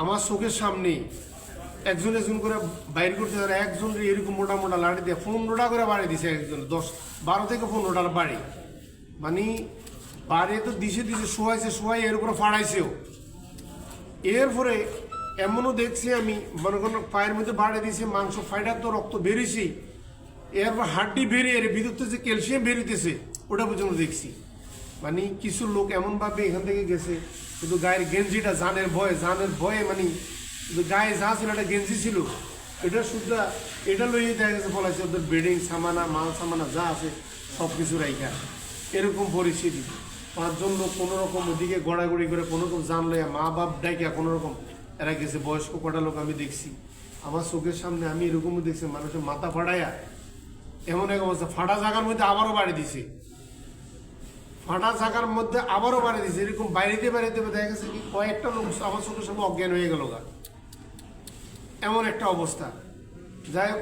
আমার চোখের সামনে একজন একজন করে বাইর করতে পারে একজন এরকম মোটা মোটা লাড়ি দিয়ে পনেরোটা করে বাড়ি দিছে একজন, দশ, বারো থেকে পনেরোটার বাড়ি। মানে বাড়ি তো দিছে দিছে, শোয়াইছে, শোয়াই এর উপরে ফাড়াইছেও। এরপরে এমনও দেখছি আমি, মনে করেন পায়ের মধ্যে বাড়ি দিয়েছে মাংস ফাইটার তো রক্ত বেরিয়েছি, এরপর হাড্ডি বেরিয়ে এর ভিতর থেকে ক্যালসিয়াম বেরিয়েছে ওটা পর্যন্ত দেখছি। মানে কিছু লোক এমনভাবে এখান থেকে গেছে শুধু গায়ের গেঞ্জিটা জানের ভয়ে জানের ভয়ে মানে শুধু গায়ে যা ছিল একটা গেঞ্জি ছিল, এটা শুদ্ধ, এটা লইয়ে দেখা গেছে বলা ওদের বেডিং সামানা, মাল সামানা যা আছে সব কিছু রাইখা। এরকম পরিস্থিতি। পাঁচজন লোক কোনো রকম ওদিকে গড়াগড়ি করে কোনো রকম লইয়া মা বাপ ডাইকা কোনো রকম এরা গেছে, বয়স্ক কটা লোক আমি দেখছি। আমার চোখের সামনে আমি এরকমও দেখছি, মানুষের মাথা ফাটাইয়া, এমন এক অবস্থা, ফাটা জায়গার মধ্যে আবারও বাড়ি দিছে। ফাটা জায়গার মধ্যে আবারও বাড়ি দিয়েছে। এরকম বাইরেতে বাইরেতে দেখা গেছে কি কয়েকটা লোক আমার চোখের সামনে অজ্ঞান হয়ে গেল গা। এমন একটা অবস্থা। যাই হোক,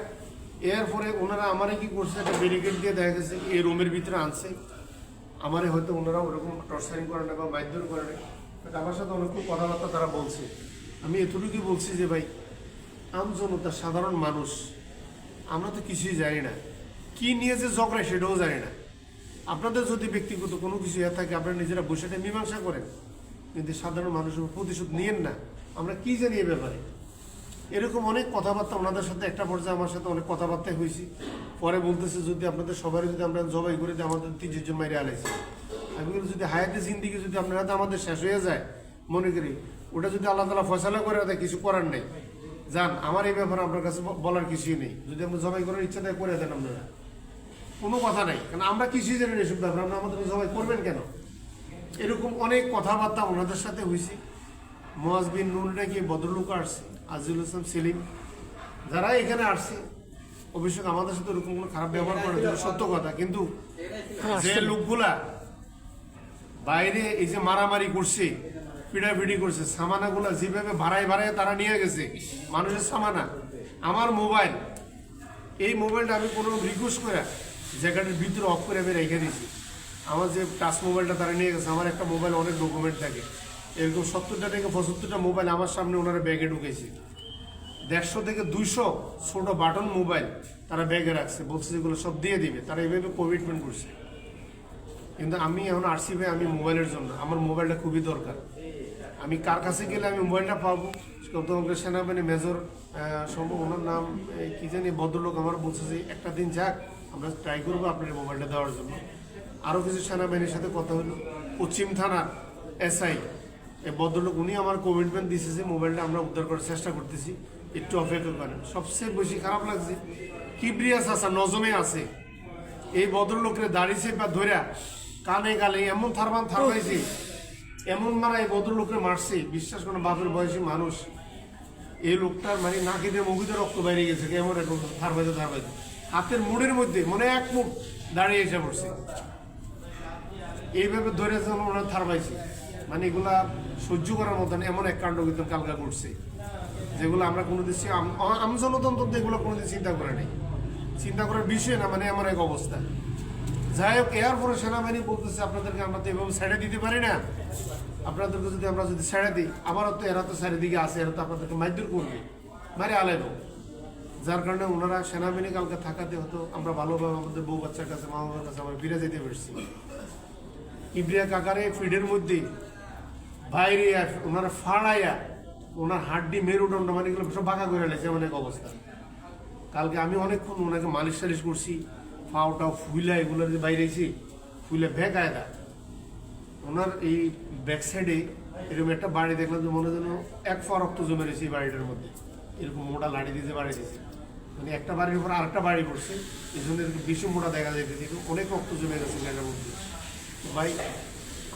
এরপরে ওনারা আমারে কি করছে, একটা ব্যারিকেড দিয়ে দেখা গেছে এই রুমের ভিতরে আনছে। আমারে হয়তো ওনারা ওরকম টর্চারিং করে না বা মারধর করে না But আমার সাথে অনেক কথাবার্তা তারা বলছে। আমি এতটুকুই বলছি যে ভাই আমজনতা সাধারণ মানুষ, আমরা তো কিছুই জানি না। কি নিয়ে যে ঝগড়া সেটাও জানি না। আপনাদের যদি ব্যক্তিগত কোনো কিছু ইয়ে থাকে, আপনারা নিজেরা বসে মীমাংসা করেন। কিন্তু সাধারণ মানুষের প্রতিশোধ নিয়েন না। আমরা কি জানি এ ব্যাপারে? এরকম অনেক কথাবার্তা ওনাদের সাথে একটা পর্যায়ে আমার সাথে অনেক কথাবার্তা হয়েছি। পরে বলতেছে যদি আপনাদের সবারই যদি আমরা জবাই করে দিই আমাদের তিনজন জন মাইরে আলাইছি। আমি বলি, যদি হায়াতে জিন্দিগি যদি আপনারা আমাদের শেষ হয়ে যায়, মনে করি ওটা যদি আল্লাহ তালা ফয়সালা করে দেয়, কিছু করার নেই। যান, আমার এই ব্যাপারে আপনার কাছে বলার কিছুই নেই। যদি আমরা জবাই করার ইচ্ছা দেয়, করে দেন আপনারা। কোনো কথা নাই। কারণ আমরা কিছুই জানি না এসব ব্যাপারে আপনারা আমাদের সবাই করবেন কেন? এরকম অনেক কথাবার্তা ওনাদের সাথে হয়েছে। মোয়াজ বিন নুর নাকি ভদ্রলোক আসছে আজিজুল ইসলাম সেলিম যারা এখানে আসছে অবশ্যই আমাদের সাথে ওরকম কোনো খারাপ ব্যবহার করে সত্য কথা। কিন্তু যে লোকগুলা বাইরে এই যে মারামারি করছে পিড়াপিড়ি করছে সামানাগুলা যেভাবে ভাড়ায় ভাড়ায় তারা নিয়ে গেছে মানুষের সামানা। আমার মোবাইল এই মোবাইলটা আমি কোনো রিকোয়েস্ট করে জ্যাকেটের ভিতরে অফ করে আমি রেখে দিয়েছি। আমার যে টাচ মোবাইলটা তারা নিয়ে গেছে, আমার একটা মোবাইল অনেক ডকুমেন্ট থাকে। এরকম সত্তরটা থেকে পঁচাত্তরটা মোবাইল আমার সামনে ওনারা ব্যাগে ঢুকেছে। দেড়শো থেকে দুইশো ছোটো বাটন মোবাইল তারা ব্যাগে রাখছে। বলছে যেগুলো সব দিয়ে দিবে। তারা এইভাবে কমিটমেন্ট করছে। কিন্তু আমি এখন আসছি ভাই, আমি মোবাইলের জন্য। আমার মোবাইলটা খুবই দরকার। আমি কার কাছে গেলে আমি মোবাইলটা পাবো? তোমাকে সেনাবাহিনী মেজর সম্ভব ওনার নাম কি জানি ভদ্রলোক আমার বলছে যে একটা দিন যাক। আমরা ট্রাই করব আপনার মোবাইলটা দেওয়ার জন্য। আরও কিছু সেনাবাহিনীর সাথে কথা হলো। পশ্চিম থানার এসআই এই ভদ্রলোক, উনি আমার কমিটমেন্ট দিয়েছে যে মোবাইলটা আমরা উদ্ধার করার চেষ্টা করতেছি। একটু অপেক্ষা করেন। সবচেয়ে বেশি খারাপ লাগছে, কিবরিয়াস আছে, নজমে আছে। এই ভদ্রলোকের দাঁড়িয়েছে বা ধইরা কানে গালে এমন থারবান থারবাইছে, এমন মারা এই ভদ্রলোকের মারছে। বিশ্বাস করেন, বাপের বয়সী মানুষ। এই লোকটার মানে নাকি দিয়ে মুখিতে রক্ত বাইরে গেছে, কেমন এখন থারবাইতে থারবাইতে। হাতের মুড়ের মধ্যে, মনে এক মুঠ দাঁড়িয়ে এসে পড়ছে। এইভাবে ধরে যখন ওরা থারবাইছে মানে এগুলা সহ্য করার মতন এমন এক কাণ্ড কিন্তু কালকা করছে যেগুলো আমরা কোনো দিন আমজনতন্ত্র এগুলো কোনোদিন চিন্তা করে নাই। চিন্তা করার বিষয় না মানে এমন এক অবস্থা। যাই হোক এর পরে সেনাবাহিনী বলতেছে, আপনাদেরকে আমরা তো এভাবে ছেড়ে দিতে পারি না। আপনাদেরকে যদি আমরা যদি ছেড়ে দিই আবারও তো এরা তো চারিদিকে আছে, এরা তো আপনাদেরকে মারধর করবে। মারে আলাইব যার কারণে ওনারা সেনাবাহিনী কালকে থাকাতে হতো। আমরা ভালোভাবে আমাদের বউ বাচ্চার কাছে, মা বাবার কাছে আমরা ফিরে যেতে পারছি। ইব্রিয়া কাকারে ফিডের মধ্যে বাইরে ওনারা ফাড়াইয়া ওনার হাড্ডি মেরুদণ্ড মানে এগুলো সব বাঁকা করে লেছে অনেক অবস্থা। কালকে আমি অনেকক্ষণ ওনাকে মালিশ টালিশ করছি ফাওটাও ফুইলা এগুলো যে বাইরেছি, ফুইলে ব্যাগ আয়দা। ওনার এই ব্যাক সাইডে এরকম একটা বাড়ি দেখলাম যে মনে যেন এক ফা রক্ত জমে রয়েছে এই বাড়িটার মধ্যে। এরকম মোটা লাড়ি দিতে বাড়ি দিয়েছে মানে একটা বাড়ির উপর আরেকটা বাড়ি পড়ছে এই জন্য এরকম বেশি মোটা দেখা যাইতেছে কিন্তু অনেক রক্ত জমে গেছে গাড়ির মধ্যে ভাই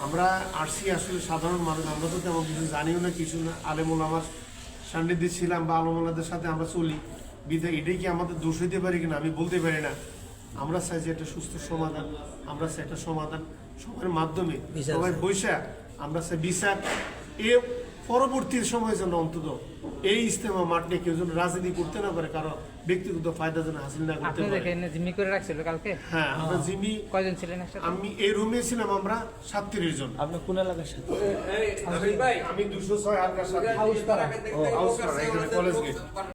আমরা আসছি আসলে সাধারণ মানুষ আমরা তো তেমন কিছু জানিও না কিছু না। আলেমুল আমার সান্নিধ্যে ছিলাম বা আলমুল্লাদের সাথে আমরা চলি। বিধায় এটাই কি আমাদের দোষ হইতে পারি কিনা আমি বলতে পারি না। আমরা চাই যে একটা সুস্থ সমাধান আমরা চাই একটা সমাধান সবার মাধ্যমে। সবাই বৈশাখ আমরা চাই বিচার। এ পরবর্তী সময় যেন অন্তত এই ইস্তেমা মাঠ নিয়ে কেউ যেন রাজনীতি করতে না পারে কারও ব্যক্তিগত ফায়দা যেন হাসিল না করতে আপনি পারে। দেখেন জিম্মি করে রাখছিল কালকে? হ্যাঁ আমরা জিমি কয়জন ছিলেন আমি এই রুমে ছিলাম আমরা সাতত্রিশ জন। আপনি কোন এলাকার সাথে? আমি দুশো ছয় হালকার সাথে। College gate